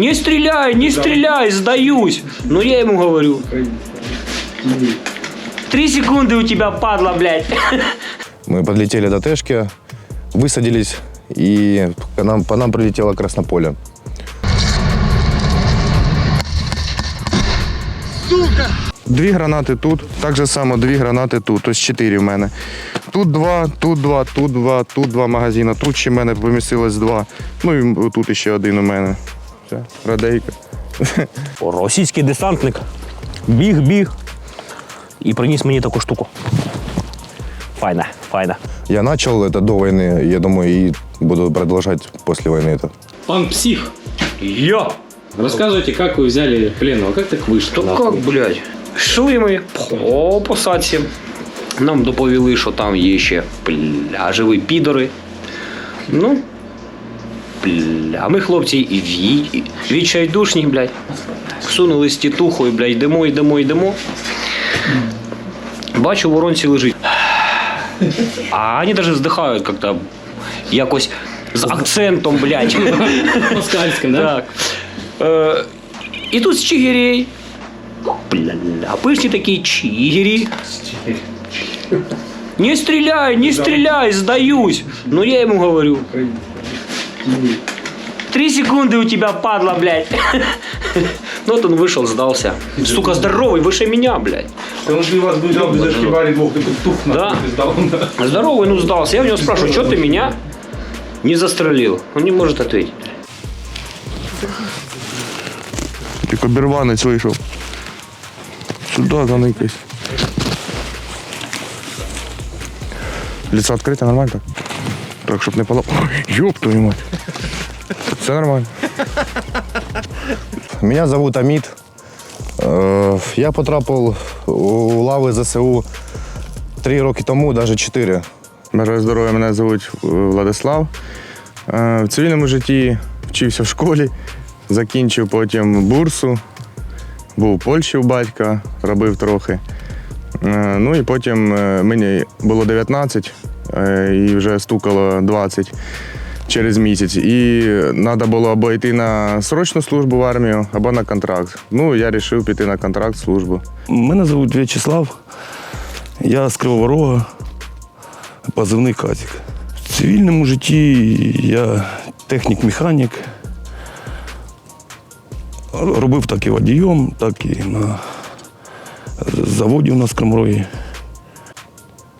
Не стреляй, не стреляй, сдаюсь. Ну я ему говорю. Три секунды у тебя, падла, блядь. Мы подлетели до Тешки, высадились, и по нам, по нам прилетело краснополе. Дві гранати тут, так же само дві гранати тут, ось чотири в мене. Тут два, тут два, тут два, тут два магазини, тут ще в мене помістилось два. Ну і тут ще один у мене. Все, радейка. Російський десантник біг, біг і приніс мені таку штуку. Файна, файна. Я начал это до войны, я думаю, и буду продолжать после войны это. Пан псих. Я! Рассказывайте, как вы взяли пленного, как так вышло? То нахуй? як, блядь? Йшли ми по посадці. Нам доповіли, що там є ще бля, живі підори. Ну, бля, а ми хлопці і ві- і відчайдушні, блядь. Сунулись тітухою, блядь, йдемо, йдемо, йдемо. Бачу, в воронці лежить. А вони навіть вздихають як-то якось з акцентом, блядь. Москальском, да? Так. Е, і тут з чигирей. Бля, пишні такі чигирі. Не стреляй, не стреляй, сдаюсь. Ну я ему говорю. Три секунды у тебя, падла, блядь. Ну вот он вышел, сдался. Сука, здоровый, выше меня, блядь. Да он же вас взял без ошибали двух, такой тух Да. нахуй сдал. Здоровый, ну сдался. Я у него спрашиваю, что ты меня не застрелил? Он не может ответить. Тільки бірванець вийшов. Сюди заникайся. Лицо відкрите, нормально так? Так, щоб не пало. Ёб твою мать. Все нормально. Меня зовут Амит. Е, Я потрапив у лави ЗСУ три роки тому, навіть чотири. Бажаю здоров'я, мене звуть е, Владислав. Е, В цивільному житті вчився в школі, закінчив потім бурсу, був у Польщі у батька, робив трохи. Е, Ну і потім е, мені було 19 е, і вже стукало 20 через місяць. І треба було або йти на срочну службу в армію, або на контракт. Ну, я вирішив піти на контракт службу. Мене звуть В'ячеслав. Я з Кривого Рога, позивний Казік. В цивільному житті я технік-механік. Робив так і водієм, так і на заводі у нас в Крамрогі.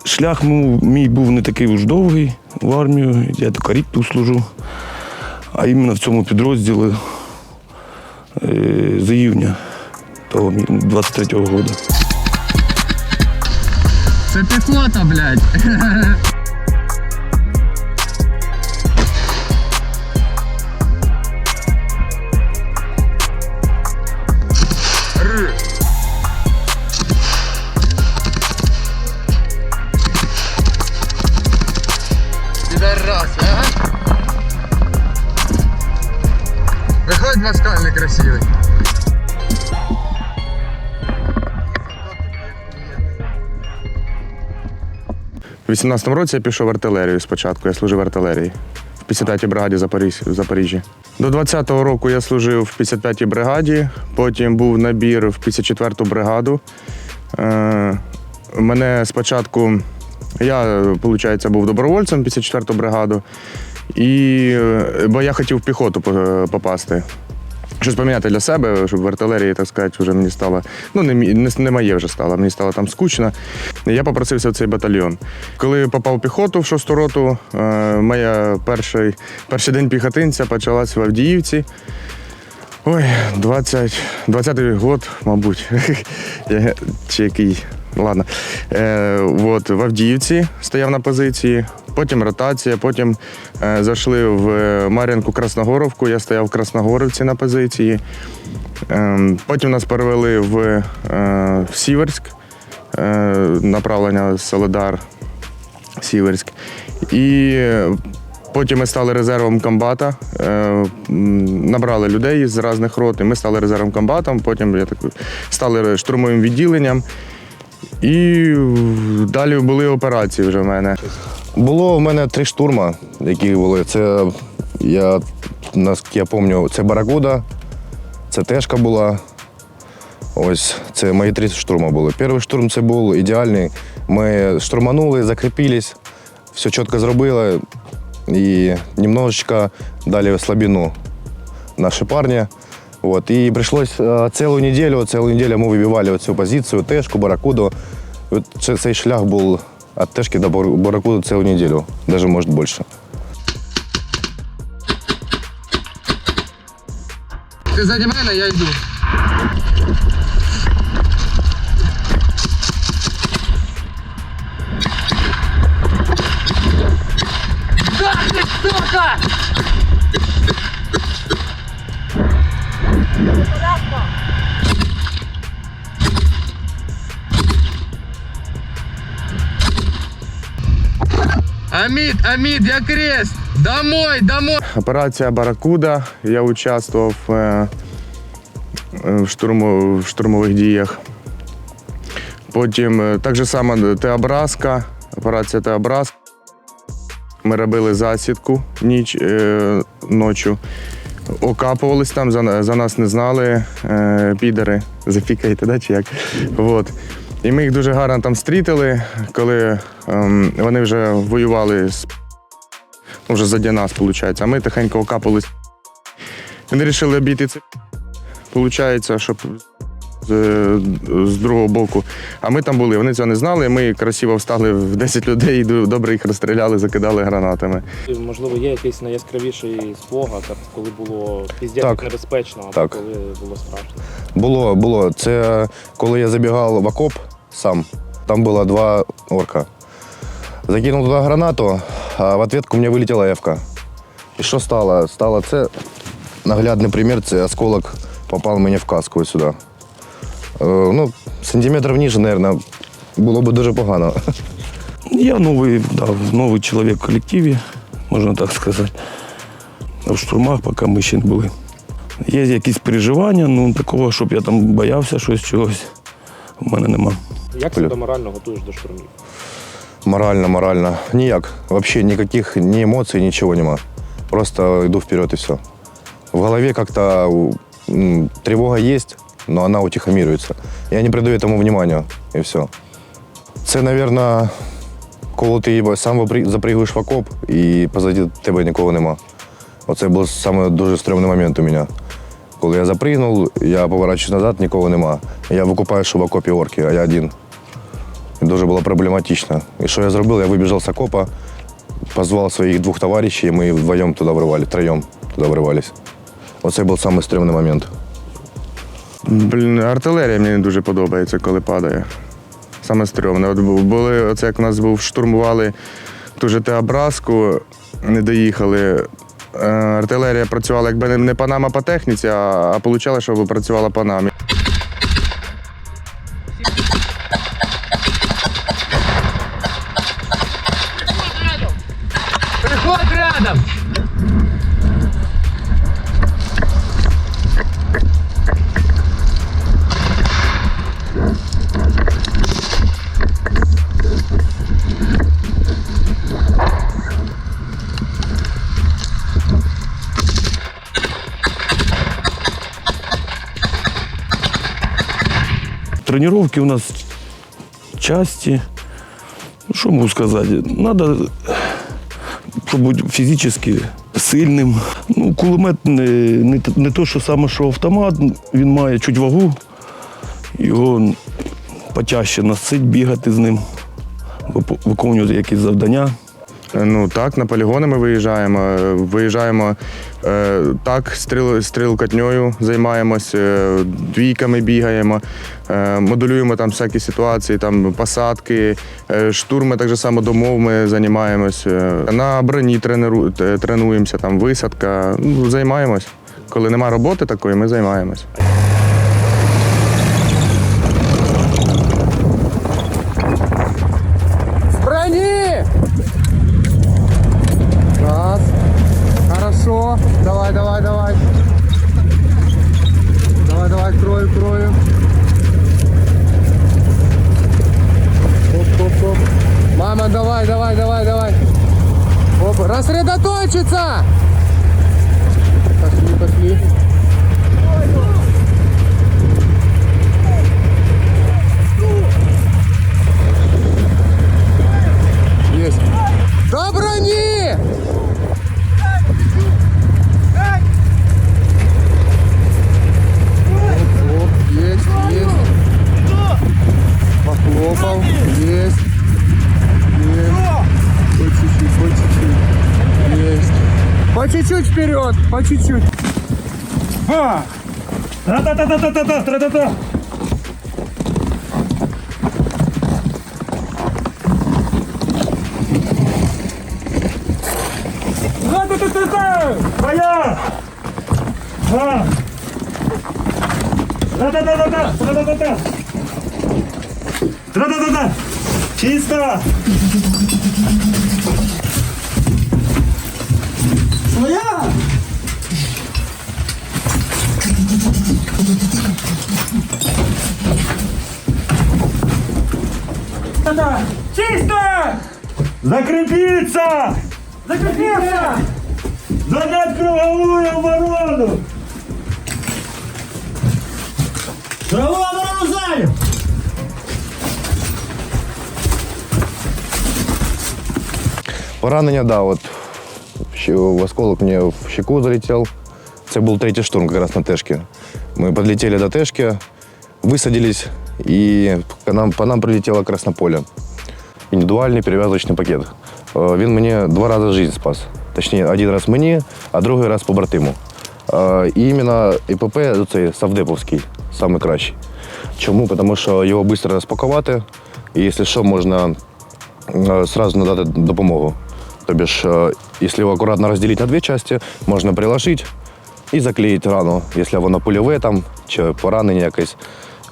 Шлях мій був не такий уж довгий в армію, я тільки рік тут служу. А іменно в цьому підрозділі е, з іюня того 23-го року. Це піхота, блядь. москаль. У 18-му році я пішов в артилерію спочатку. Я служив в артилерії в 55-й бригаді в Запоріжжі. До 20-го року я служив в 55-й бригаді, потім був набір в 54-ту бригаду. Е, мене спочатку, я, виходить, був добровольцем 54-ту бригаду, і, е, бо я хотів в піхоту попасти. Щось поміняти для себе, щоб в артилерії, так сказати, вже мені стало. Ну, не, не, не моє вже стало, мені стало там скучно. Я попросився в цей батальйон. Коли попав в піхоту в шосту роту, е, моя перший, перший день піхотинця почалась в Авдіївці. Ой, 20, 20-й год, мабуть. Чи який. Ладно. Е, от, в Авдіївці стояв на позиції, потім ротація, потім е, зайшли в Мар'янку Красногоровку, я стояв в Красногорівці на позиції. Е, потім нас перевели в, е, в Сіверськ, е, направлення Солодар, Сіверськ. І потім ми стали резервом комбата, е, набрали людей з різних рот, і ми стали резервом комбатом, потім я так, стали штурмовим відділенням. І далі були операції вже в мене. Було в мене три штурма, які були. Це я наскільки я пам'ятаю, це Баракуда, Це тежка була. Ось це мої три штурми були. Перший штурм це був ідеальний. Ми штурманули, закріпились, все чітко зробили і немножечко дали слабину наші парні. Вот. І прийшлось е, цілу неділю, цілу неділю ми вибивали цю позицію, тежку, баракуду. Цей шлях був від тежки до Бар- баракуду цілу неділю, навіть може більше. Ти заді мене, я йду. Амід, Амід, я крест! Домой, домой! Операція Баракуда. Я участвував е, в, штурму, в штурмових діях. Потім е, так же само Теобразка, операція Теобразка. Ми робили засідку ніч е, ночі. Окапувались там, за, за нас не знали е, підери. Зафікайте, да, чи як? От. І ми їх дуже гарно там стрітили, коли ем, вони вже воювали з ну, вже заді нас, виходить. А ми тихенько окапались. Вони вирішили обійти це. Получається, щоб з, другого боку. А ми там були, вони цього не знали. Ми красиво встали в 10 людей, і добре їх розстріляли, закидали гранатами. Можливо, є якийсь найяскравіший спогад, коли було піздець небезпечно, або Так. коли було страшно. Було, було. Це коли я забігав в окоп сам, там було два орка. Закинув туди гранату, а в ответку мені вилетіла ефка. І що стало? Стало це наглядний примір, це осколок попав мені в каску сюди. Е, ну, сантиметрів ніже, мабуть, було б дуже погано. Я новий, да, новий чоловік в колективі, можна так сказати. А в штурмах поки ми ще не були. Є якісь переживання, ну такого, щоб я там боявся щось чогось, в мене нема. Як себе морально готуєш до штурмів? Морально, морально. Ніяк. Взагалі ніяких ні емоцій, нічого нема. Просто йду вперед і все. В голові как-то м, тревога есть, но она утихомируется. Я не придаю этому внимания, і все. Це, мабуть, коли ти сам запригуєш в окоп і позаді тебе нікого нема. Оце був саме дуже стрьомний момент у мене. Коли я запригнув, я поворачуюсь назад, нікого нема. Я викупаю, що в окопі орки, а я один. І дуже було проблематично. І що я зробив? Я вибіжав з окопа, позвав своїх двох товаришів, і ми вдвоєм туди вривали, троєм туди вривались. Оце був самий стрімний момент. Блін, артилерія мені не дуже подобається, коли падає. Саме стрьомне. От були, оце як у нас був, штурмували ту же Теобразку, не доїхали. Е, Артилерія працювала якби не- не по техніці, а, а вийшло, що працювала по нам. Приход рядом! Тренування у нас часті. Ну, що можу сказати? Треба, щоб бути фізично сильним. Ну, кулемет не, не, не то, що саме, що автомат, він має чуть вагу. Його почаще носить, бігати з ним, виконувати якісь завдання. Е, Ну так, на полігони ми виїжджаємо. Е, Виїжджаємо е, так, стріл, стрілкатньою займаємось, двійками бігаємо, модулюємо там всякі ситуації, там посадки, штурми, так само домов ми займаємось. На броні тренеру, тренуємося, там висадка. Ну, займаємось. Коли нема роботи такої, ми займаємось. вперед, по чуть-чуть. А! Та-та-та-та-та-та-та-та-та! Моя! Да! Да-да-да-да-да! Да-да-да-да! Да-да-да-да! Чисто! Моя! Закрепиться! Закрепиться! Занять круговую оборону! Круговую оборону занял! Поранення, да, от ще в осколок мені в щеку залетів. Це був третій штурм якраз на Тешки. Ми підлетіли до Тешки, висадились, і по нам, по нам прилетіло Краснополе. Індивідуальний перев'язочний пакет. Він мені два рази життя спас. Точніше, один раз мені, а другий раз побратиму. І іменно ІПП, цей Савдеповський, найкращий. Чому? Тому що його швидко розпакувати, і якщо що, можна э, сразу надати допомогу. Э, якщо його акуратно розділити на дві частини, можна приложити і заклеїти рану, якщо воно пульове там чи поранення якесь.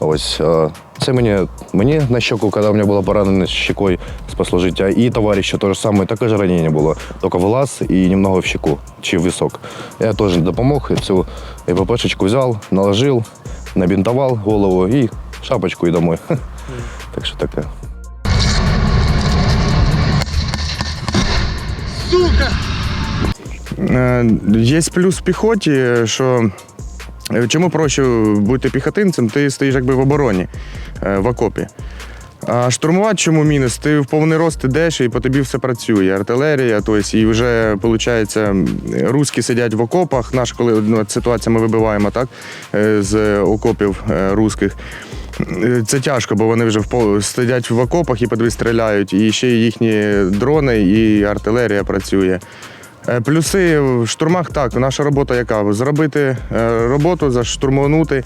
Ось е, це мені, мені на щеку, коли у мене було поранення щекою спасло життя. І товаришу те ж саме, таке ж ранення було. Тільки в лаз і немного в щеку чи в висок. Я теж допомог, цю ІППшечку взяв, наложив, набінтував голову і шапочку і домой. Так що таке. Є плюс в піхоті, що е, чому проще бути піхотинцем, ти стоїш якби в обороні, е, в окопі. А штурмувати чому мінус? Ти в повний рост ідеш і по тобі все працює. Артилерія, тобто, і вже виходить, руски сидять в окопах. Наш, коли ну, ситуація ми вибиваємо так, е, з окопів е, русських. Е, Це тяжко, бо вони вже в сидять в окопах і по тобі стріляють, і ще їхні дрони, і артилерія працює. Е, Плюси в штурмах так. Наша робота яка? Зробити е, роботу, заштурманути.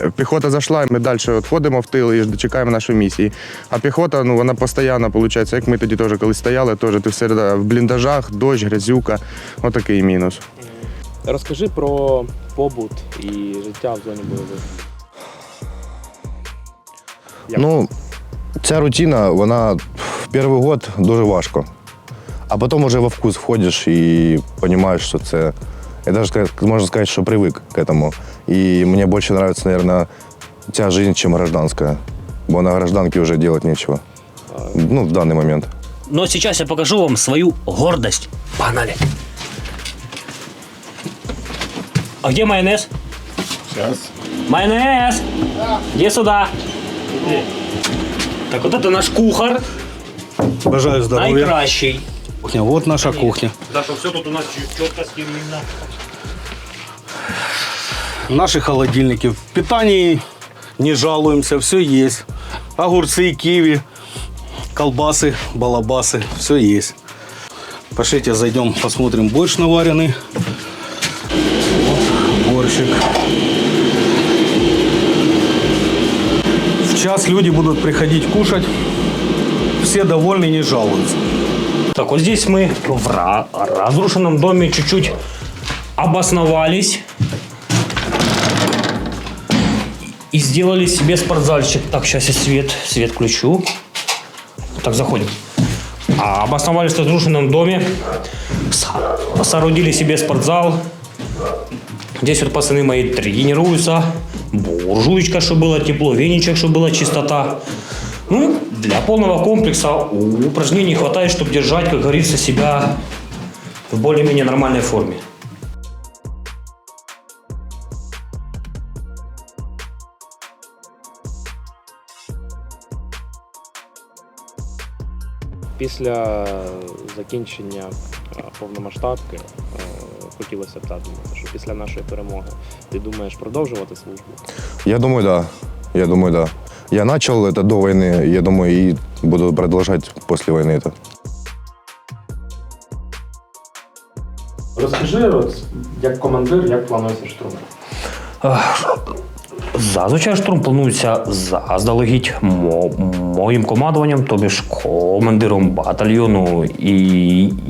Е, Піхота зайшла, ми далі відходимо в тил і чекаємо нашої місії. А піхота, ну вона постійно, виходить, як ми тоді теж коли стояли, теж ти все в бліндажах, дощ, грязюка. Отакий мінус. Розкажи про побут і життя в зоні бойових. Як? Ну, ця рутина, вона в перший год дуже важко. А потім вже во вкус входиш і розумієш, що це. Я навіть сказати- можна сказати, що привик к этому. І мені більше подобається, мабуть, ця життя, ніж гражданська. Бо на гражданці вже робити нічого. Ну, в даний момент. Но сейчас я покажу вам свою гордость. Погнали. А где майонез? Сейчас. Майонез! Иди сюда. Так вот это наш кухар. Бажаю здоров'я. Найкращий. Кухня, вот наша кухня. Да, что все тут у нас четко стерильно. Наши холодильники. В питании не жалуемся, все есть. Огурцы, киви, колбасы, балабасы, все есть. Пошлите, зайдем, посмотрим борщ наваренный. Вот борщик. В час люди будут приходить кушать. Все довольны, не жалуются. Так, вот здесь мы в ра- разрушенном доме чуть-чуть обосновались. И сделали себе спортзальчик. Так, сейчас я свет, свет включу. Так, заходим. А обосновались в разрушенном доме. Со- Соорудили себе спортзал. Здесь вот пацаны мои тренируются. Буржуечка, чтобы было тепло, веничек, чтобы была чистота. Ну, для полного комплекса упражнений хватает, чтобы держать, как говорится, себя в более-менее нормальной форме. Після закінчення е, повномасштабки е, хотілося б так думати, що після нашої перемоги ти думаєш продовжувати службу? Я думаю, да. Я думаю, да. Я начал это до войны, я думаю, и буду продолжать после войны это. Розкажи, от, як командир, як планується штурм? Зазвичай штурм планується заздалегідь мо- моїм командуванням, тобі ж командиром батальйону і,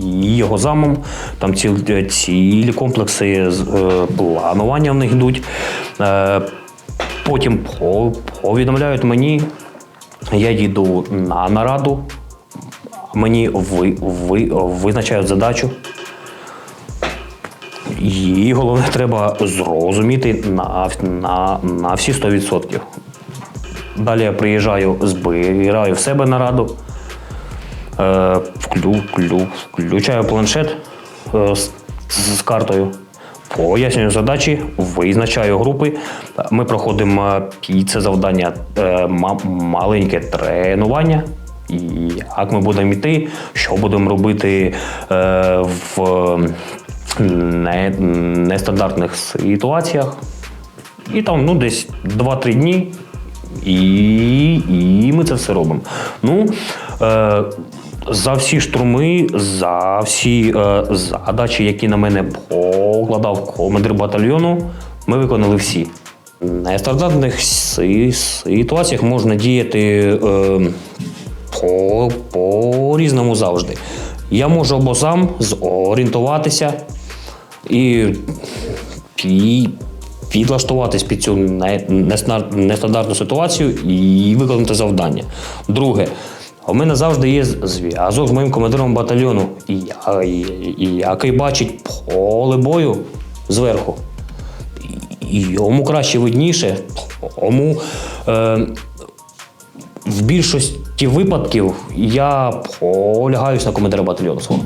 і його замом. Там ціл, цілі комплекси з е, планування в них йдуть. Е, потім повідомляють мені, я їду на нараду, мені ви, ви, визначають задачу. Її головне треба зрозуміти на, на, на всі 100%. Далі я приїжджаю, збираю в себе нараду, е, вклю, вклю, включаю планшет е, з, з картою, пояснюю задачі, визначаю групи. Ми проходимо під це завдання е, маленьке тренування. І як ми будемо йти, що будемо робити е, в нестандартних ситуаціях. І там ну, десь 2-3 дні, і, і ми це все робимо. Ну, е, за всі штурми, за всі е, задачі, які на мене покладав командир батальйону, ми виконали всі. Нестандартних ситуаціях можна діяти е, по, по різному завжди. Я можу або сам зорієнтуватися і підлаштуватись під цю нестандартну ситуацію і виконати завдання. Друге, у мене завжди є зв'язок з моїм командиром батальйону, і, і- і який бачить поле бою зверху. І йому краще видніше, тому е, в більшості випадків я полягаюсь на командира батальйону свого.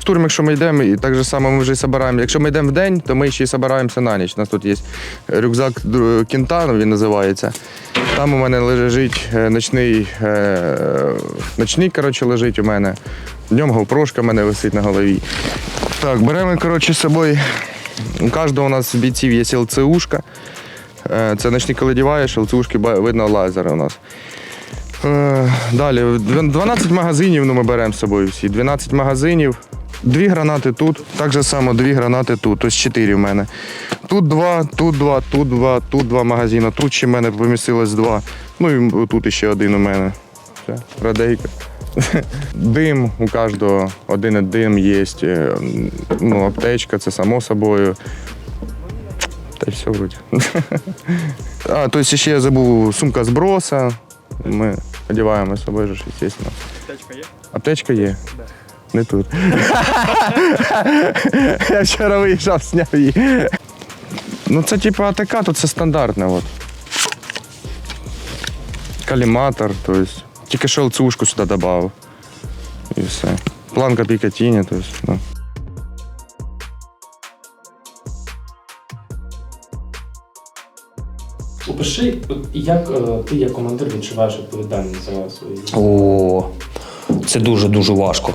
Штурм, якщо ми йдемо, і так же само ми вже і. Якщо ми йдемо в день, то ми ще й собираємося на ніч. У нас тут є рюкзак дру- кінта, він називається. Там у мене лежить е, ночний, е, ночний коротше, лежить у мене. Днем говпрошка в мене висить на голові. Так, беремо, коротше, з собою. У кожного у нас бійців є ЛЦУшка. Е, Це ночник, коли діваєш, ЛЦУшки видно лазери у нас. Е, Далі, 12 магазинів ну, ми беремо з собою всі. 12 магазинів. Дві гранати тут, так же само дві гранати тут. Ось чотири в мене. Тут два, тут два, тут два, тут два магазини. Тут ще в мене помістилось два. Ну і тут ще один у мене. Все, радейка. Дим у кожного один дим є. е, Ну, аптечка, це само собою. Та й все вроді. А, то есть ще я забув сумка зброса. Ми одягаємо з собою, ж, звісно. Аптечка є? Аптечка є. Не тут. я вчора виїжджав, зняв її. Ну, це типу АТК, то це стандартне. От. Каліматор, то есть. Тільки що ЛЦУшку сюди додав. І все. Планка Пікатіні, то есть, ну. Опиши, от як е, ти як командир відчуваєш відповідальність за свої О, це дуже дуже важко.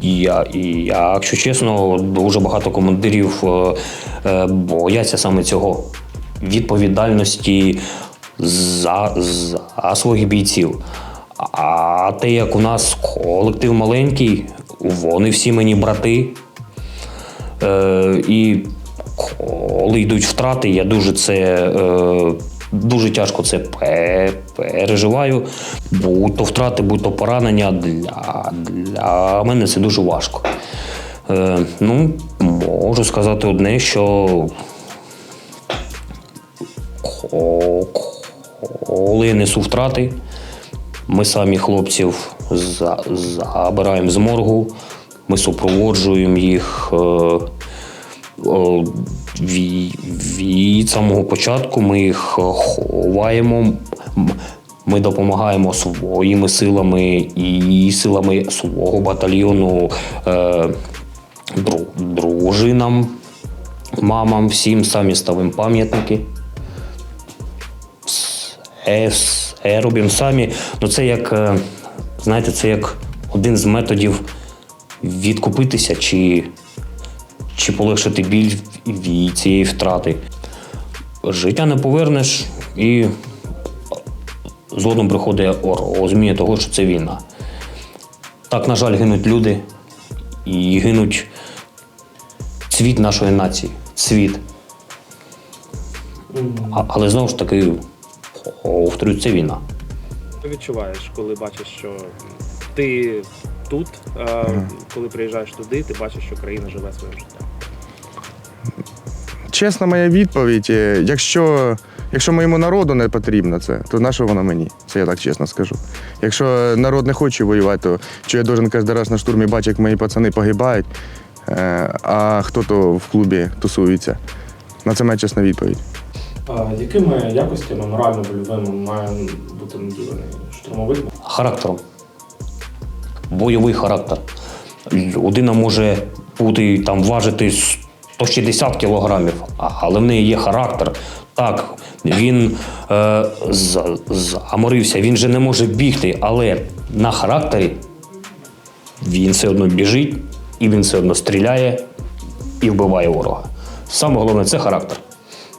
І я, і я, якщо чесно, дуже багато командирів е, е, бояться саме цього відповідальності за, за своїх бійців. А те, як у нас колектив маленький, вони всі мені брати. Е, і коли йдуть втрати, я дуже це е, дуже тяжко це переживаю. Будь то втрати, будь то поранення для, для мене це дуже важко. Е, ну, можу сказати одне, що коли несу втрати, ми самі хлопців забираємо з моргу, ми супроводжуємо їх. е, ві- від самого початку ми їх ховаємо. Ми допомагаємо своїми силами і силами свого батальйону е, дружинам, мамам, всім самі ставимо пам'ятники. Все, все робимо самі. Ну це як, е, знаєте, це як один з методів відкупитися чи чи полегшити біль від цієї втрати. Життя не повернеш і згодом приходить розуміння того, що це війна. Так, на жаль, гинуть люди і гинуть цвіт нашої нації. Цвіт. А, але знову ж таки, повторюю, це війна. Що відчуваєш, коли бачиш, що ти тут, а коли приїжджаєш туди, ти бачиш, що країна живе своїм життям. Чесна моя відповідь, е, якщо, якщо моєму народу не потрібно це, то на що воно мені? Це я так чесно скажу. Якщо народ не хоче воювати, то що я должен кожен раз на штурмі бачити, як мої пацани погибають, е, а хто-то в клубі тусується. На це моя чесна відповідь. А якими якостями морально-вольовими має бути наділений штурмовик? характером. Бойовий характер. Людина може бути там важити 160 кілограмів, але в неї є характер. Так, він е, за- заморився, він же не може бігти, але на характері він все одно біжить, і він все одно стріляє і вбиває ворога. Саме головне це характер.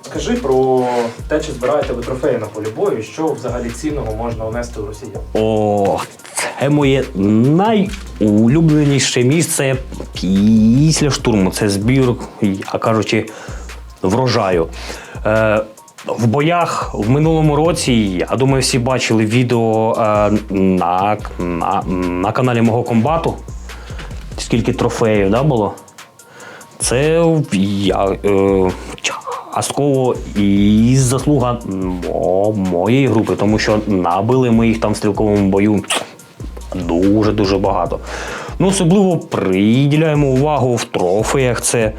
Скажи про те, чи збираєте ви трофеї на полі бою, що взагалі цінного можна унести у росіян? О, це моє найулюбленіше місце після штурму. Це збір, я кажучи, врожаю. Е, в боях в минулому році, я думаю, всі бачили відео е, на, на, на каналі мого комбату. Скільки трофеїв да, було? Це я, е, частково і заслуга мо- моєї групи, тому що набили ми їх там в стрілковому бою дуже-дуже багато. Ну, особливо приділяємо увагу в трофеях. Це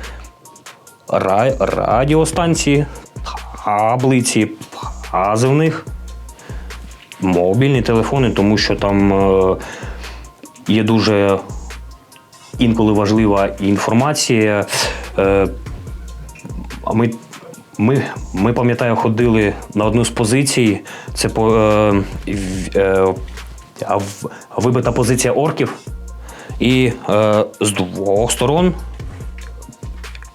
ра- радіостанції, таблиці, позивних, мобільні телефони, тому що там е, є дуже інколи важлива інформація. Е, ми, ми, ми пам'ятаю, ходили на одну з позицій. Це по, е, е, вибита позиція орків. І е, з двох сторон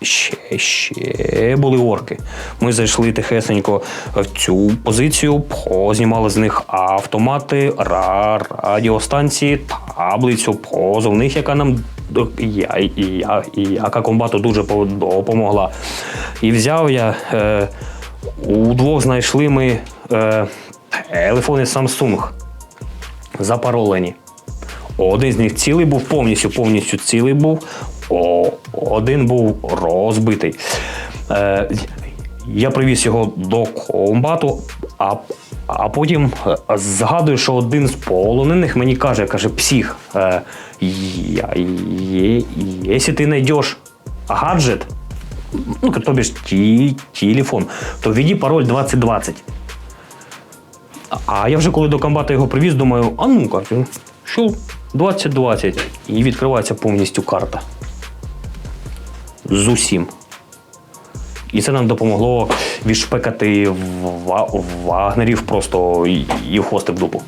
ще, ще були орки. Ми зайшли тихесенько в цю позицію, познімали з них автомати, ра- радіостанції, таблицю позовних, яка нам я, я, яка комбату дуже допомогла. І взяв я. Е, удвох знайшли ми е, телефони Samsung запаролені. Один з них цілий був, повністю повністю цілий був, о, один був розбитий. Е, я привіз його до комбату, а, а потім е, згадую, що один з полонених мені каже, каже, псих, е, якщо ти знайдеш гаджет, ну, тобі ж телефон, то введи пароль 2020. А я вже коли до комбата його привіз, думаю, а ну-ка, що 2020. І відкривається повністю карта. З усім. І це нам допомогло відшпекати ва- вагнерів просто і хвости в дупу.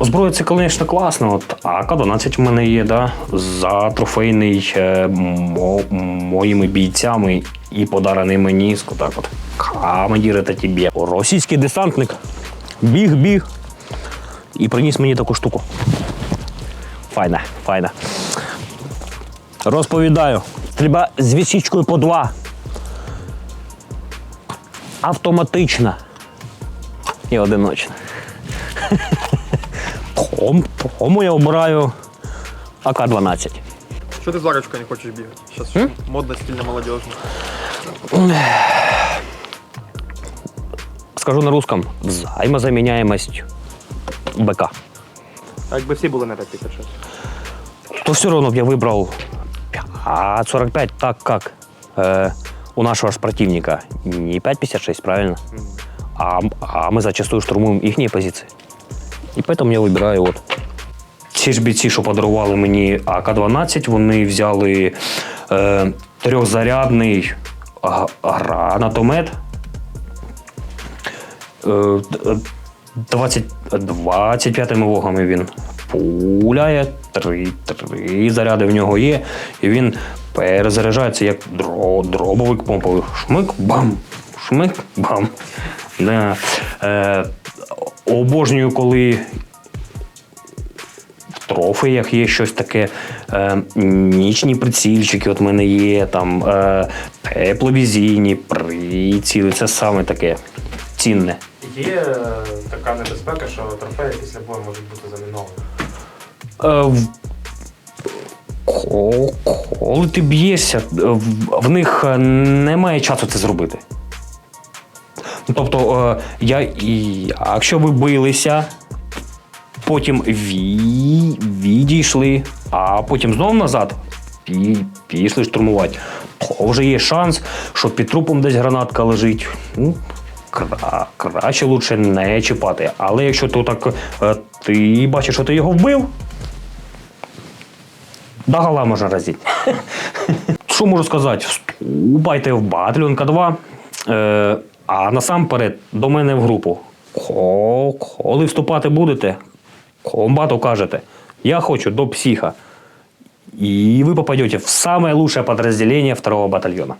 Зброя це, звісно, класно. От, а К-12 в мене є, да, за трофейний е, мо, моїми бійцями і подарений мені так от. Командир, це тебе. Російський десантник біг, біг і приніс мені таку штуку. Файна, файна. Розповідаю. Треба з вісічкою по два. Автоматична. І одиночна. Том, тому я обираю АК-12. Что ты за ручкой не хочешь бегать? Сейчас модно, стильно, молодежно. Скажу на русском. Взаимозаменяемость БК. А якби всі були на 556? то все равно б я выбрал 5.45, так как э, у нашего ж противника не 5.56, правильно? А, а мы зачастую штурмуємо їхні позиції. І поэтому я вибираю от. Ці ж бійці, що подарували мені АК-12, вони взяли е, трьохзарядний гранатомет. Е, д- 20, 25 вогами він пуляє, три, три заряди в нього є, і він перезаряджається як дро, дробовик помповий. Шмик, бам, шмик, бам. Да. Е, обожнюю, коли в трофеях є щось таке. Е, нічні прицільчики, от в мене є, там е, тепловізійні приціли. Це саме таке цінне. Є така небезпека, що трофеї після бою можуть бути заміновані. Е, в- Коли ти б'єшся, в, в них е, немає часу це зробити. Ну, Тобто, е, я, і, якщо ви билися, потім ві, відійшли, а потім знову назад пі, пішли штурмувати, то вже є шанс, що під трупом десь гранатка лежить. Ну, кра, краще лучше не чіпати. Але якщо ти так е, ти бачиш, що ти його вбив, Догола можна разити. Що можу сказати? Вступайте в батальйон К2. А насамперед до мене в групу. Коли вступати будете, комбату кажете, я хочу до психа. І ви попадете в самое лучшее подразделение второго батальона.